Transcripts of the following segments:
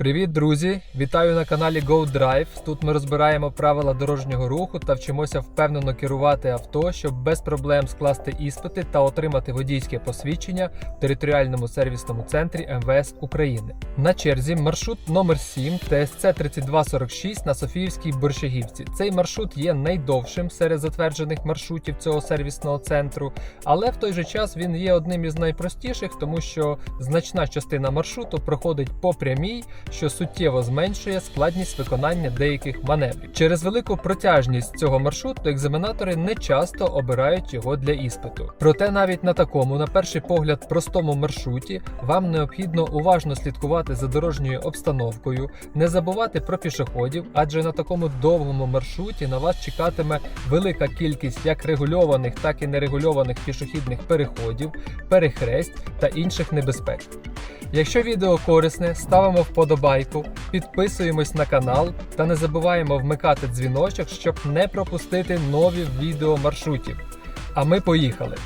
Привіт, друзі! Вітаю на каналі Go Drive. Тут ми розбираємо правила дорожнього руху та вчимося впевнено керувати авто, щоб без проблем скласти іспити та отримати водійське посвідчення в територіальному сервісному центрі МВС України. На черзі маршрут номер 7 ТСЦ 3246 на Софіївській Борщагівці. Цей маршрут є найдовшим серед затверджених маршрутів цього сервісного центру, але в той же час він є одним із найпростіших, тому що значна частина маршруту проходить по прямій що суттєво зменшує складність виконання деяких маневрів. Через велику протяжність цього маршруту екзаменатори не часто обирають його для іспиту. Проте навіть на такому, на перший погляд, простому маршруті вам необхідно уважно слідкувати за дорожньою обстановкою, не забувати про пішоходів, адже на такому довгому маршруті на вас чекатиме велика кількість як регульованих, так і нерегульованих пішохідних переходів, перехресть та інших небезпек. Якщо відео корисне, ставимо вподобайку, підписуємось на канал та не забуваємо вмикати дзвіночок, щоб не пропустити нові відео маршрутів. А ми поїхали!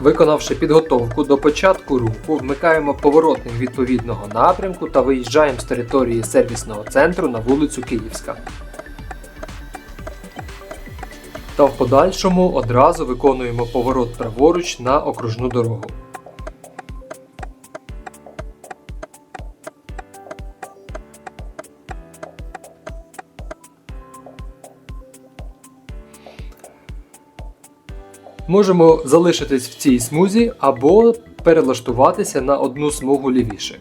Виконавши підготовку до початку руху, вмикаємо поворотник відповідного напрямку та виїжджаємо з території сервісного центру на вулицю Київська. Та в подальшому одразу виконуємо поворот праворуч на окружну дорогу. Можемо залишитись в цій смузі або перелаштуватися на одну смугу лівіше.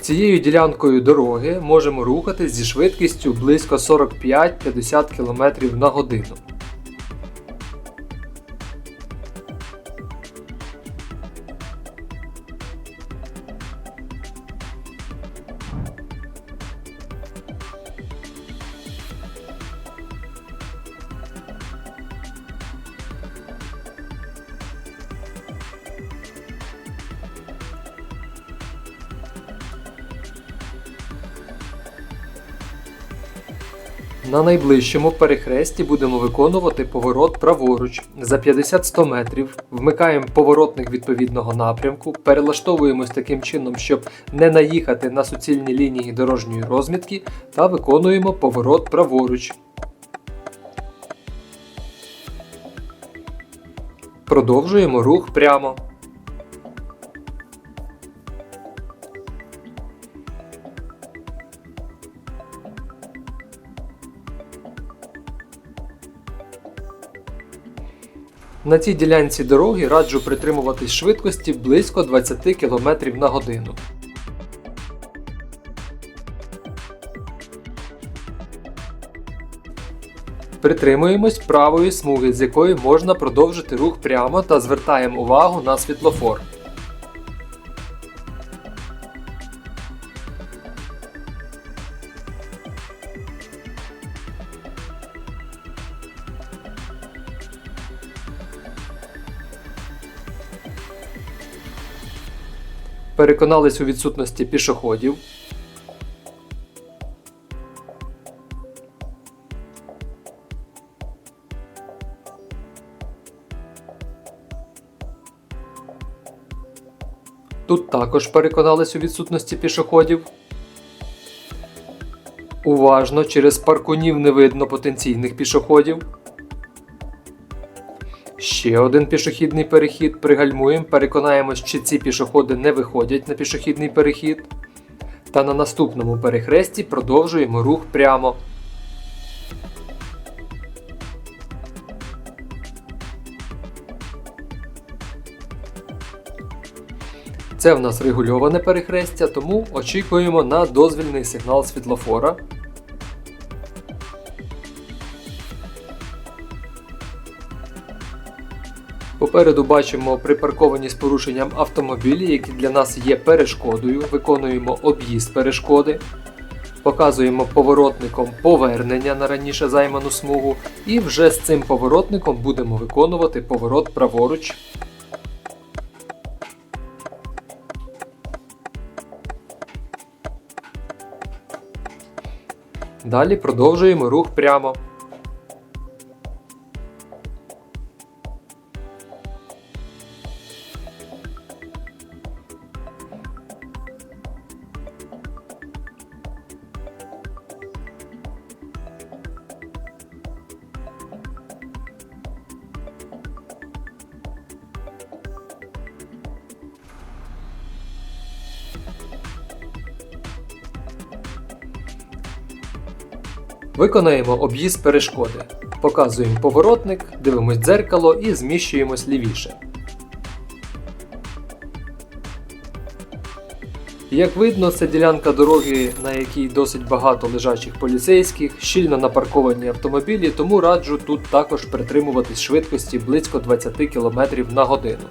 Цією ділянкою дороги можемо рухатись зі швидкістю близько 45-50 км на годину. Найближчому перехресті будемо виконувати поворот праворуч за 50-100 метрів. Вмикаємо поворотник відповідного напрямку, перелаштовуємось таким чином, щоб не наїхати на суцільні лінії дорожньої розмітки, та виконуємо поворот праворуч. Продовжуємо рух прямо. На цій ділянці дороги раджу притримуватись швидкості близько 20 км на годину. Притримуємось правої смуги, з якої можна продовжити рух прямо та звертаємо увагу на світлофор. Переконались у відсутності пішоходів. Тут також переконались у відсутності пішоходів. Уважно через паркунів не видно потенційних пішоходів. Ще один пішохідний перехід. Пригальмуємо, переконаємось, чи ці пішоходи не виходять на пішохідний перехід. Та на наступному перехресті продовжуємо рух прямо. Це в нас регульоване перехрестя, тому очікуємо на дозвільний сигнал світлофора. Попереду бачимо припарковані з порушенням автомобілі, які для нас є перешкодою. Виконуємо об'їзд перешкоди. Показуємо поворотником повернення на раніше займану смугу. І вже з цим поворотником будемо виконувати поворот праворуч. Далі продовжуємо рух прямо. Виконаємо об'їзд перешкоди. Показуємо поворотник, дивимось дзеркало і зміщуємось лівіше. Як видно, це ділянка дороги, на якій досить багато лежачих поліцейських, щільно напарковані автомобілі, тому раджу тут також притримуватись швидкості близько 20 км на годину.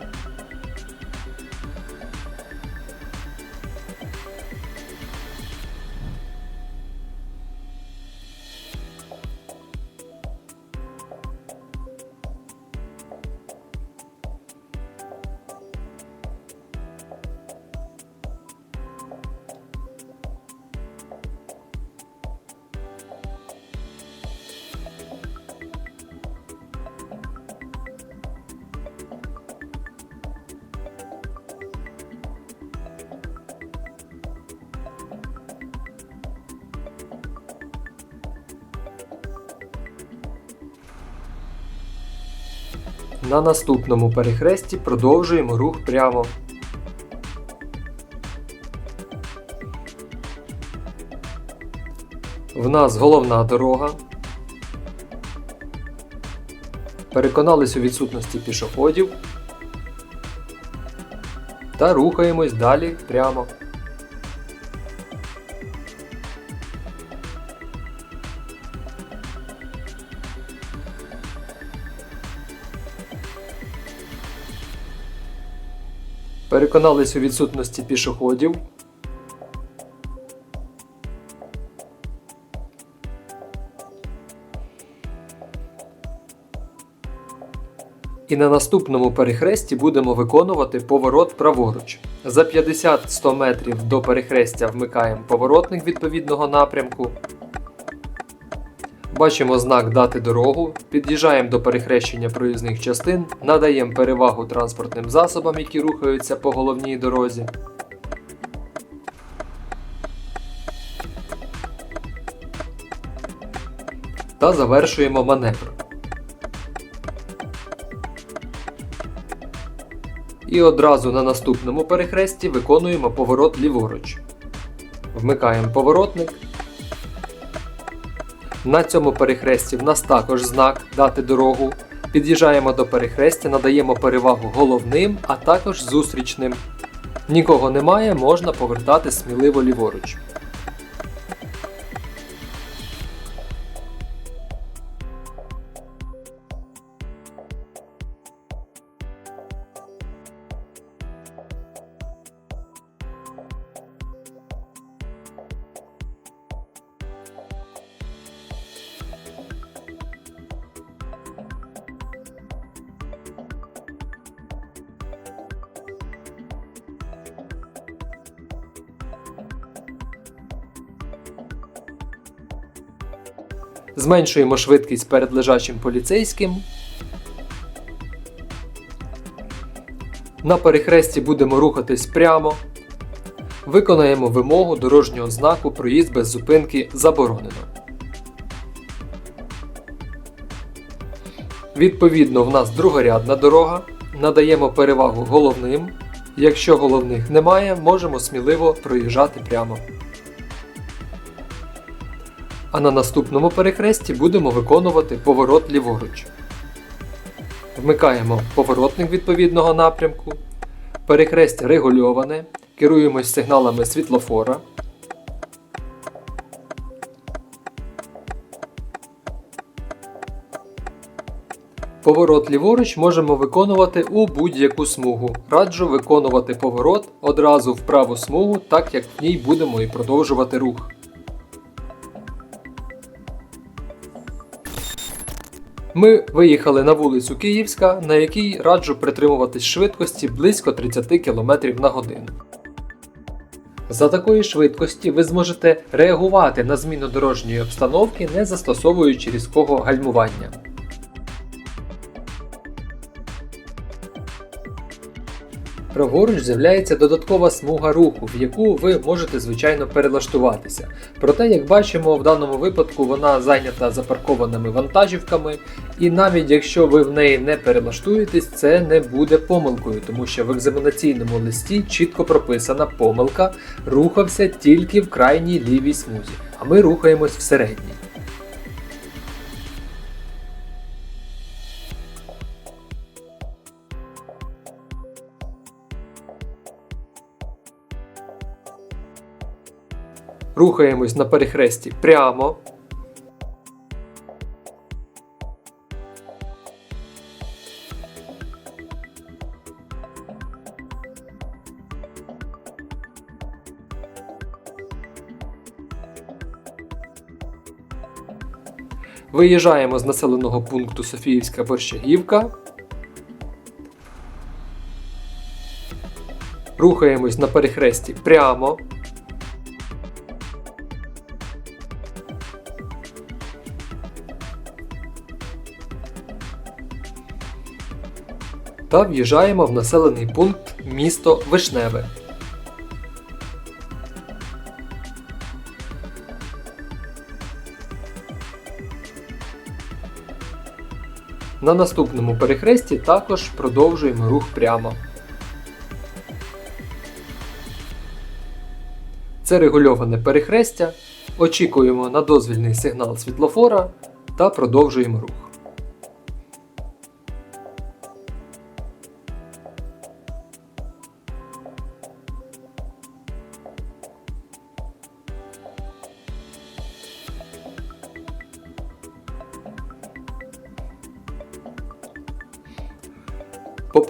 На наступному перехресті продовжуємо рух прямо. В нас головна дорога. Переконались у відсутності пішоходів. Та рухаємось далі прямо. Переконались у відсутності пішоходів. І на наступному перехресті будемо виконувати поворот праворуч. За 50-100 метрів до перехрестя вмикаємо поворотник відповідного напрямку. Бачимо знак Дати дорогу, під'їжджаємо до перехрещення проїзних частин, надаємо перевагу транспортним засобам, які рухаються по головній дорозі. Та завершуємо маневр. І одразу на наступному перехресті виконуємо поворот ліворуч. Вмикаємо поворотник. На цьому перехресті в нас також знак дати дорогу. Під'їжджаємо до перехрестя, надаємо перевагу головним, а також зустрічним. Нікого немає, можна повертати сміливо ліворуч. Зменшуємо швидкість перед лежачим поліцейським. На перехресті будемо рухатись прямо. Виконаємо вимогу дорожнього знаку проїзд без зупинки заборонено. Відповідно, в нас другорядна дорога. Надаємо перевагу головним. Якщо головних немає, можемо сміливо проїжджати прямо. А на наступному перехресті будемо виконувати поворот ліворуч. Вмикаємо поворотник відповідного напрямку. Перехрестя регульоване. Керуємось сигналами світлофора. Поворот ліворуч можемо виконувати у будь-яку смугу. Раджу виконувати поворот одразу в праву смугу, так як в ній будемо і продовжувати рух. Ми виїхали на вулицю Київська, на якій раджу притримуватись швидкості близько 30 км на годину. За такої швидкості ви зможете реагувати на зміну дорожньої обстановки, не застосовуючи різкого гальмування. Праворуч з'являється додаткова смуга руху, в яку ви можете звичайно перелаштуватися. Проте, як бачимо, в даному випадку вона зайнята запаркованими вантажівками, і навіть якщо ви в неї не перелаштуєтесь, це не буде помилкою, тому що в екзаменаційному листі чітко прописана помилка рухався тільки в крайній лівій смузі, а ми рухаємось в середній. Рухаємось на перехресті прямо. Виїжджаємо з населеного пункту Софіївська Борщагівка. Рухаємось на перехресті прямо. Та в'їжджаємо в населений пункт місто Вишневе. На наступному перехресті також продовжуємо рух прямо. Це регульоване перехрестя. Очікуємо на дозвільний сигнал світлофора та продовжуємо рух.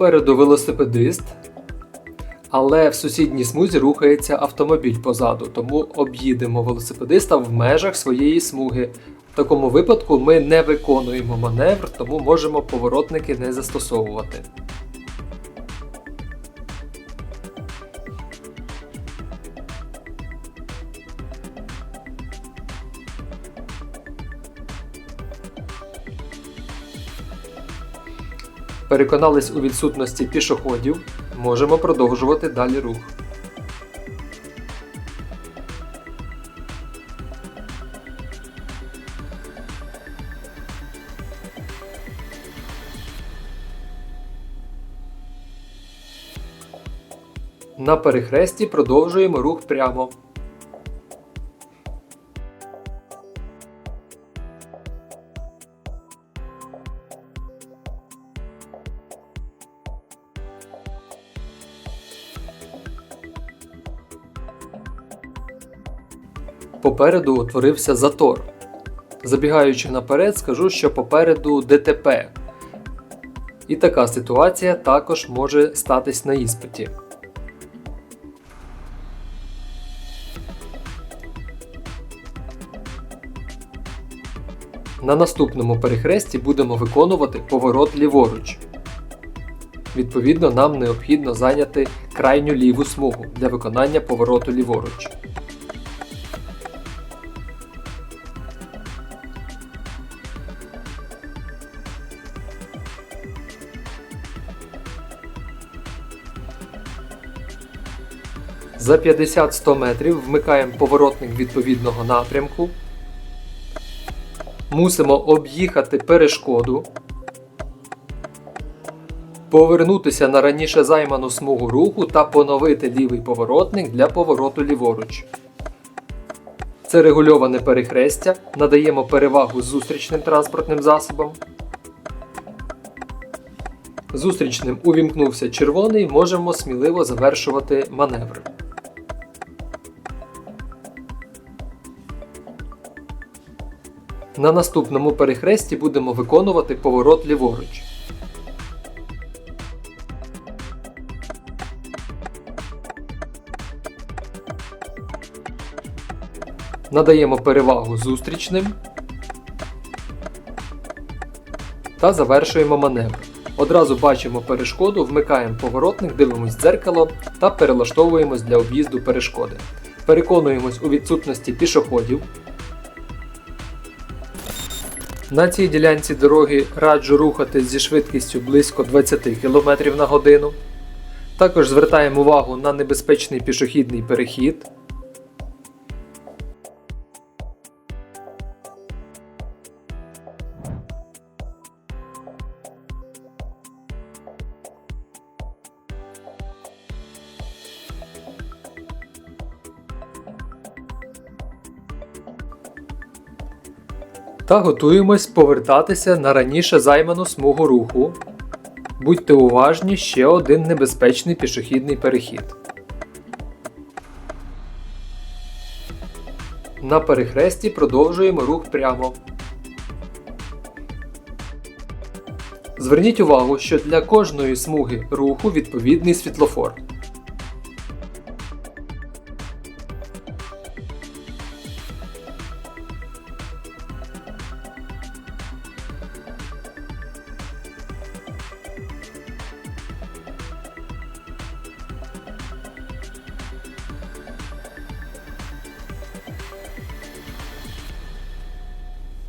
Попереду велосипедист, але в сусідній смузі рухається автомобіль позаду, тому об'їдемо велосипедиста в межах своєї смуги. В такому випадку ми не виконуємо маневр, тому можемо поворотники не застосовувати. Переконались у відсутності пішоходів, можемо продовжувати далі рух. На перехресті продовжуємо рух прямо. Попереду утворився затор. Забігаючи наперед, скажу, що попереду ДТП. І така ситуація також може статись на іспиті. На наступному перехресті будемо виконувати поворот ліворуч. Відповідно, нам необхідно зайняти крайню ліву смугу для виконання повороту ліворуч. За 50-100 метрів вмикаємо поворотник відповідного напрямку. Мусимо об'їхати перешкоду, повернутися на раніше займану смугу руху та поновити лівий поворотник для повороту ліворуч. Це регульоване перехрестя. Надаємо перевагу зустрічним транспортним засобам. Зустрічним увімкнувся червоний, можемо сміливо завершувати маневр. На наступному перехресті будемо виконувати поворот ліворуч. Надаємо перевагу зустрічним та завершуємо маневр. Одразу бачимо перешкоду, вмикаємо поворотник, дивимось дзеркало та перелаштовуємось для об'їзду перешкоди. Переконуємось у відсутності пішоходів. На цій ділянці дороги раджу рухатись зі швидкістю близько 20 км на годину. Також звертаємо увагу на небезпечний пішохідний перехід. Та готуємось повертатися на раніше займану смугу руху. Будьте уважні, ще один небезпечний пішохідний перехід. На перехресті продовжуємо рух прямо. Зверніть увагу, що для кожної смуги руху відповідний світлофор.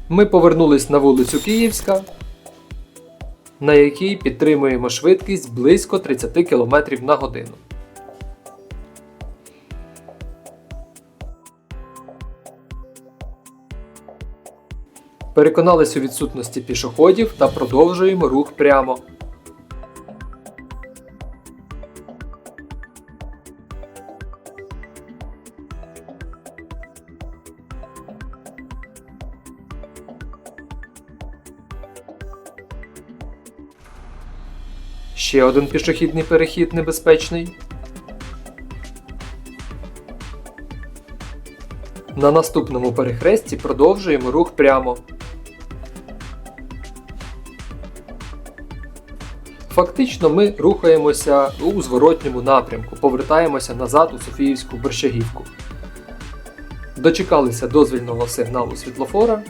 Ми повернулись на вулицю Київська, на якій підтримуємо швидкість близько 30 км на годину. Переконались у відсутності пішоходів та продовжуємо рух прямо. Ще один пішохідний перехід небезпечний. На наступному перехресті продовжуємо рух прямо. Фактично ми рухаємося у зворотньому напрямку, повертаємося назад у Софіївську борщагівку. Дочекалися дозвільного сигналу світлофора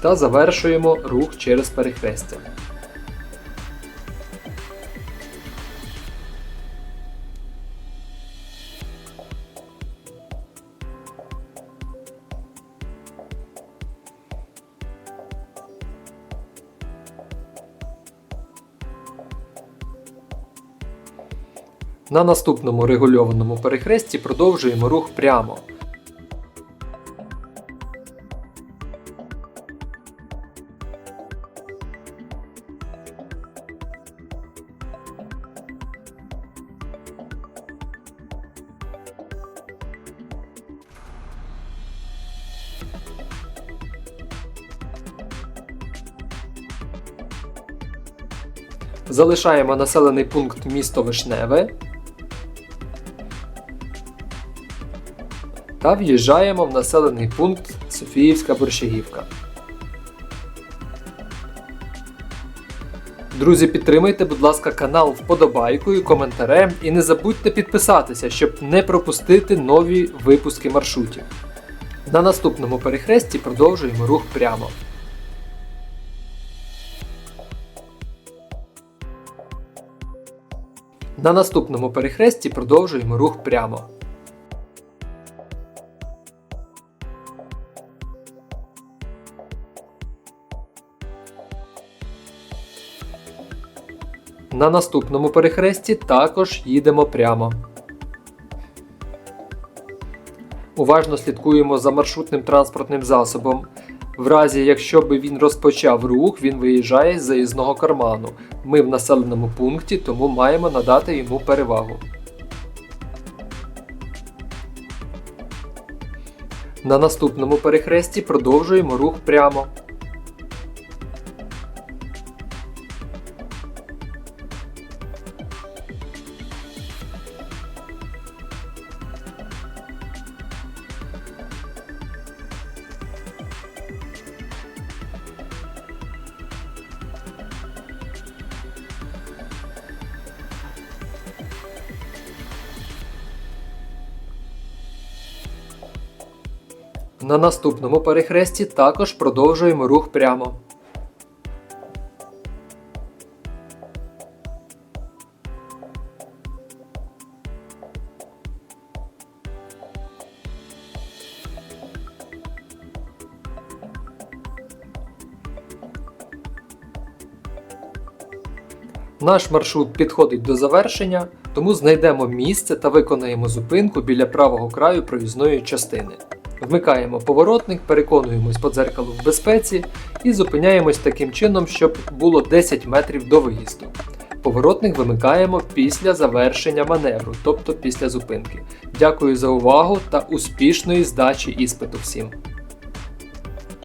та завершуємо рух через перехрестя. На наступному регульованому перехресті продовжуємо рух прямо. Залишаємо населений пункт місто Вишневе та в'їжджаємо в населений пункт Софіївська Борщагівка. Друзі, підтримайте, будь ласка, канал вподобайкою, коментарем і не забудьте підписатися, щоб не пропустити нові випуски маршрутів. На наступному перехресті продовжуємо рух прямо. На наступному перехресті продовжуємо рух прямо. На наступному перехресті також їдемо прямо. Уважно слідкуємо за маршрутним транспортним засобом. В разі, якщо би він розпочав рух, він виїжджає з заїзного карману. Ми в населеному пункті, тому маємо надати йому перевагу. На наступному перехресті продовжуємо рух прямо. На наступному перехресті також продовжуємо рух прямо. Наш маршрут підходить до завершення, тому знайдемо місце та виконаємо зупинку біля правого краю проїзної частини. Вмикаємо поворотник, переконуємось по дзеркалу в безпеці і зупиняємось таким чином, щоб було 10 метрів до виїзду. Поворотник вимикаємо після завершення маневру, тобто після зупинки. Дякую за увагу та успішної здачі іспиту всім!